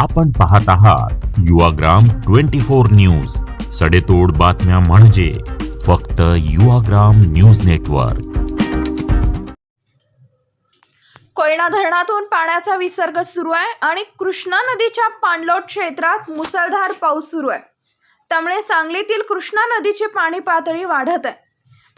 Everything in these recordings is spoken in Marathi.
आपण पाहत आहात युवाग्राम ट्वेंटी फोर न्यूज. सडेतोड बातम्या म्हणजे फक्त युवाग्राम न्यूज नेटवर्क. कोयना धरणातून पाण्याचा विसर्ग सुरू आहे आणि कृष्णा नदीच्या पाणलोट क्षेत्रात मुसळधार पाऊस सुरू आहे. त्यामुळे सांगलीतील कृष्णा नदीची पाणी पातळी वाढत आहे.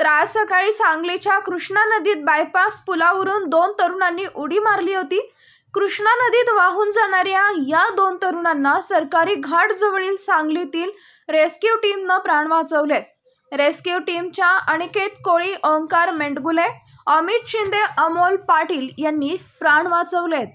तर आज सकाळी सांगलीच्या कृष्णा नदीत बायपास पुलावरून दोन तरुणांनी उडी मारली होती. कृष्णा नदीत वाहून जाणाऱ्या या दोन तरुणांना सरकारी घाट जवळील सांगलीतील रेस्क्यू टीमनं प्राण वाचवलेत रेस्क्यू टीमच्या अनिकेत कोळी ओंकार मेंडगुले अमित शिंदे अमोल पाटील यांनी प्राण वाचवलेत.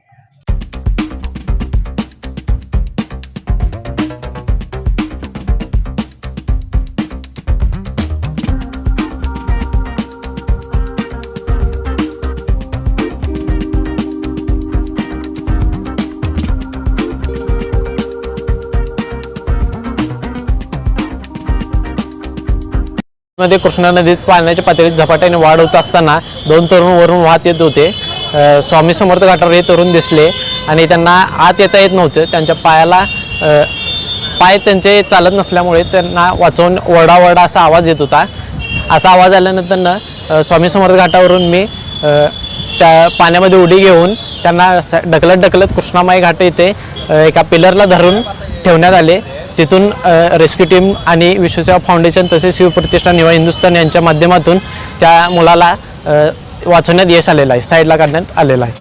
मध्ये कृष्णा नदीत पाण्याच्या पातळीत झपाट्याने वाढ होत असताना दोन तरुण वरून वाहत येत होते. स्वामी समर्थ घाटावर हे तरुण दिसले आणि त्यांना आत येता येत नव्हते. त्यांच्या पायाला पाय त्यांचे चालत नसल्यामुळे त्यांना वाचवून वरडावरडा असा आवाज येत होता. असा आवाज आल्यानंतर स्वामी समर्थ घाटावरून मी त्या पाण्यामध्ये उडी घेऊन त्यांना ढकलत ढकलत कृष्णामाई घाट येथे एका पिलरला धरून ठेवण्यात आले. तिथून रेस्क्यू टीम आणि विश्वसेवा फाउंडेशन तसेच शिवप्रतिष्ठान युवा हिंदुस्थान यांच्या माध्यमातून त्या मुलाला वाचवण्यात यश आलेलं आहे साईडला काढण्यात आलेलं आहे.